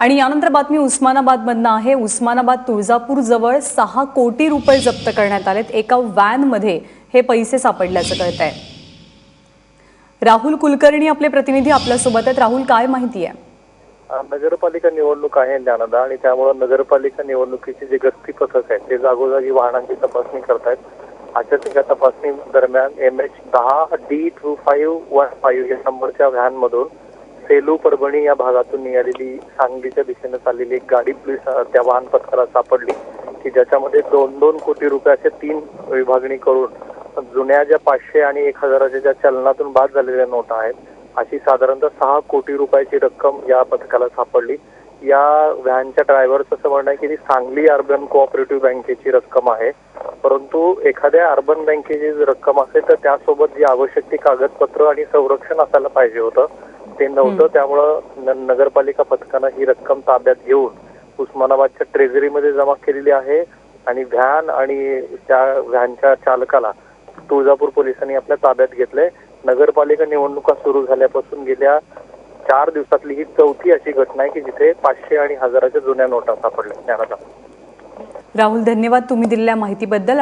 आणि यानंतर बातमी उस्मानाबादमधनं आहे. उस्मानाबाद तुळजापूर जवळ सहा कोटी रुपये जप्त करण्यात आलेत. एका व्हॅनमध्ये हे पैसे सापडल्याचं कळत आहे राहुल कुलकर्णी आपले प्रतिनिधी आपल्यासोबत आहेत. राहुल काय माहिती आहे? नगरपालिका निवडणूक आहे ज्ञानदा आणि त्यामुळे नगरपालिका निवडणुकीचे जे गस्ती पथक आहे ते जागोजागी वाहनांची तपासणी करतायत. आचारसंहिता तपासणी दरम्यान एम एच दहा D two five one five या नंबरच्या व्हॅनमधून सेलू परभणी या भागातून निघालेली सांगलीच्या दिशेने चाललेली एक गाडी पोलीस त्या वाहन पथकाला सापडली की ज्याच्यामध्ये दोन दोन कोटी रुपयाचे तीन विभागणी करून जुन्या ज्या पाचशे आणि एक हजाराच्या ज्या चलनातून बाद झालेल्या नोटा आहेत अशी साधारणतः सहा कोटी रुपयाची रक्कम या पथकाला सापडली. या व्हॅनच्या ड्रायव्हरचं असं म्हणणं आहे की ती सांगली अर्बन कोऑपरेटिव्ह बँकेची रक्कम आहे परंतु एखाद्या अर्बन बँकेची रक्कम असेल तर त्यासोबत जी आवश्यक ती कागदपत्र आणि संरक्षण असायला पाहिजे होतं ते नव्हतं त्यामुळं नगरपालिका पथकानं ही रक्कम ताब्यात घेऊन उस्मानाबादच्या ट्रेझरीमध्ये जमा केलेली आहे आणि व्हॅन आणि त्या व्हॅनच्या चालकाला तुळजापूर पोलिसांनी आपल्या ताब्यात घेतलंय. नगरपालिका निवडणुका सुरू झाल्यापासून गेल्या चार दिवसातली ही चौथी अशी घटना आहे की जिथे पाचशे आणि हजाराच्या जुन्या नोटा सापडल्या ज्ञानाचा. राहुल धन्यवाद तुम्ही दिलेल्या माहितीबद्दल